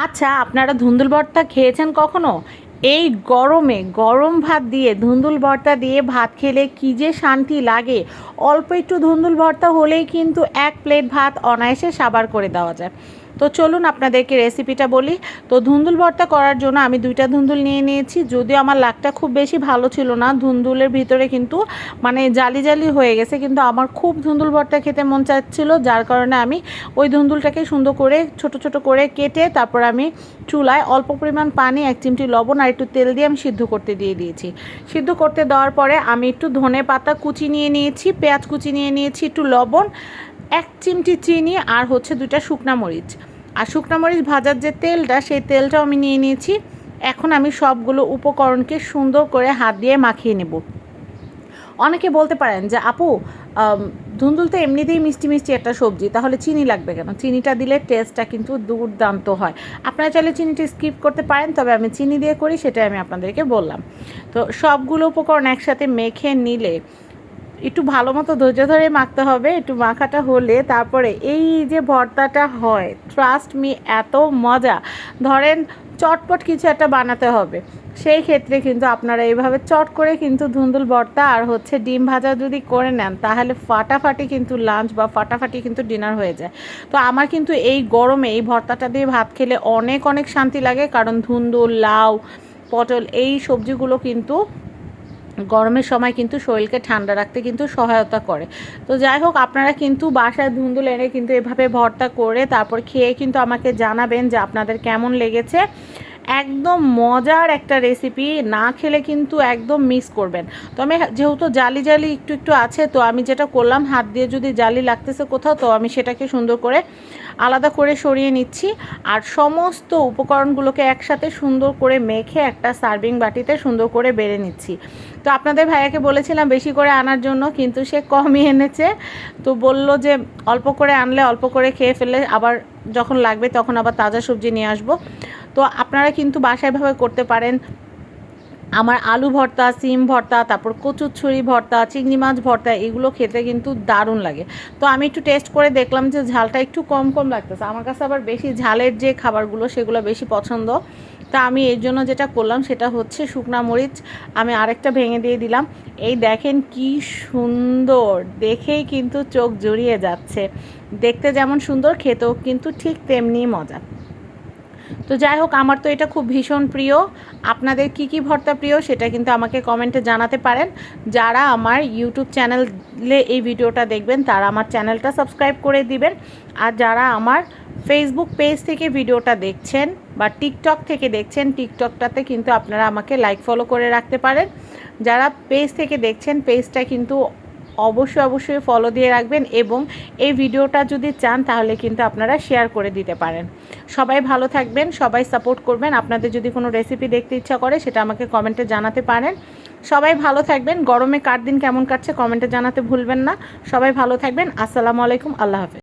আচ্ছা আপনারা ধুন্দুল ভর্তা খেয়েছেন কখনো? এই গরমে গরম ভাত দিয়ে ধুন্দুল ভর্তা দিয়ে ভাত খেলে কী যে শান্তি লাগে? অল্প একটু ধুন্দুল ভর্তা হলেই কিন্তু এক প্লেট ভাত অনায়াসে সাবার করে দেওয়া যায়। তো চলুন আপনাদেরকে রেসিপিটা বলি। তো ধুন্দুল ভর্তা করার জন্য আমি দুইটা ধুন্দুল নিয়ে নিয়েছি। যদিও আমার লাকটা খুব বেশি ভালো ছিল না, ধুন্দুলের ভিতরে কিন্তু মানে জালি জালি হয়ে গেছে, কিন্তু আমার খুব ধুন্দুল ভর্তা খেতে মন চাচ্ছিল, যার কারণে আমি ওই ধুন্দুলটাকে সুন্দর করে, ছোট ছোট করে কেটে তারপর আমি চুলায় অল্প পরিমাণ পানি, এক চিমটি লবণ আর একটু তেল দিয়ে আমি সিদ্ধ করতে দিয়ে দিয়েছি। সিদ্ধ করতে দেওয়ার পরে আমি একটু ধনে পাতা কুচি নিয়ে নিয়েছি, পেঁয়াজ কুচি নিয়ে নিয়েছি, একটু লবণ, এক চিমটি চিনি আর হচ্ছে দুইটা শুকনা মরিচ। আর শুকনো মরিচ ভাজার যে তেলটা, সেই তেলটাও আমি নিয়ে নিয়েছি। এখন আমি সবগুলো উপকরণকে সুন্দর করে হাত দিয়ে মাখিয়ে নেব। অনেকে বলতে পারেন যে, আপু ধুন্দুল তো এমনিতেই মিষ্টি মিষ্টি একটা সবজি, তাহলে চিনি লাগবে কেন? চিনিটা দিলে টেস্টটা কিন্তু দুর্দান্ত হয়। আপনারা চাইলে চিনিটা স্কিপ করতে পারেন, তবে আমি চিনি দিয়ে করি, সেটাই আমি আপনাদেরকে বললাম। তো সবগুলো উপকরণ একসাথে মেখে নিলে একটু ভালো মতো ধৈর্য ধরে মাখতে হবে, একটু মাখাটা হলে তারপরে এই যে ভর্তাটা হয় ট্রাস্ট মি এত মজা। ধরেন চটপট কিছু একটা বানাতে হবে, সেই ক্ষেত্রে কিন্তু আপনারা এইভাবে চট করে কিন্তু ধুন্দুল ভর্তা আর হচ্ছে ডিম ভাজা যদি করে নেন, তাহলে ফাটাফাটি কিন্তু লাঞ্চ বা ফাটাফাটি কিন্তু ডিনার হয়ে যায়। তো আমার কিন্তু এই গরমে এই ভর্তাটা দিয়ে ভাত খেলে অনেক অনেক শান্তি লাগে, কারণ ধুন্দুল, লাউ, পটল এই সবজিগুলো কিন্তু গরমের সময় কিন্তু শরীরকে ঠান্ডা রাখতে কিন্তু সহায়তা করে। তো যাই হোক, আপনারা কিন্তু বাসায় ধুন্দুল এনে কিন্তু এভাবে ভর্তা করে তারপর খেয়ে কিন্তু আমাকে জানাবেন যে আপনাদের কেমন লেগেছে। একদম মজার একটা রেসিপি না খেলে কিন্তু একদম মিস করবেন। তো আমি যেহেতু জালি জালি একটু একটু আছে, তো আমি যেটা করলাম, হাত দিয়ে যদি জালি লাগতেছে কোথাও, তো আমি সেটাকে সুন্দর করে আলাদা করে সরিয়ে নিচ্ছি। আর সমস্ত উপকরণগুলোকে একসাথে সুন্দর করে মেখে একটা সার্ভিং বাটিতে সুন্দর করে বেড়ে নিচ্ছি। তো আপনাদের ভাইয়াকে বলেছিলাম বেশি করে আনার জন্য, কিন্তু সে কমই এনেছে। তো বলল যে অল্প করে আনলে অল্প করে খেয়ে ফেললে আবার যখন লাগবে তখন আবার তাজা সবজি নিয়ে আসব। তো আপনারা কিন্তু বাসায় ভাবে করতে পারেন। আমার আলু ভর্তা, সিম ভর্তা, তারপর কচুরছড়ি ভর্তা, চিংড়ি মাছ ভর্তা, এগুলো খেতে কিন্তু দারুণ লাগে। তো আমি একটু টেস্ট করে দেখলাম যে ঝালটা একটু কম কম লাগতেছে। আমার কাছে আবার বেশি ঝালের যে খাবারগুলো, সেগুলো বেশি পছন্দ। তা আমি এর জন্য যেটা করলাম, সেটা হচ্ছে শুকনা মরিচ। আমি আরেকটা ভেঙে দিয়ে দিলাম। এই দেখেন কি সুন্দর! দেখেই কিন্তু চোখ জড়িয়ে যাচ্ছে। দেখতে যেমন সুন্দর, খেতেও কিন্তু ঠিক তেমনি মজা। তো যাই হোক, আমার তো এটা খুব ভীষণ প্রিয়। আপনাদের কি কি ভর্তা প্রিয় সেটা কিন্তু আমাকে কমেন্টে জানাতে পারেন। যারা আমার ইউটিউব চ্যানেলে এই ভিডিওটা দেখবেন, তারা আমার চ্যানেলটা সাবস্ক্রাইব করে দিবেন। আর যারা আমার ফেসবুক পেজ থেকে ভিডিওটা দেখছেন বা টিকটক থেকে দেখছেন টিকটকটাতে কিন্তু আপনারা আমাকে লাইক ফলো করে রাখতে পারেন। যারা পেজ থেকে দেখছেন পেজটা কিন্তু অবশ্যই অবশ্যই ফলো দিয়ে রাখবেন এবং এই ভিডিওটা যদি চান তাহলে কিন্তু আপনারা শেয়ার করে দিতে পারেন। সবাই ভালো থাকবেন, সবাই সাপোর্ট করবেন। আপনাদের যদি কোনো রেসিপি দেখতে ইচ্ছা করে সেটা আমাকে কমেন্টে জানাতে পারেন। সবাই ভালো থাকবেন। গরমে কার দিন কেমন কাটছে কমেন্টে জানাতে ভুলবেন না। সবাই ভালো থাকবেন। আসসালামু আলাইকুম। আল্লাহ হাফেজ।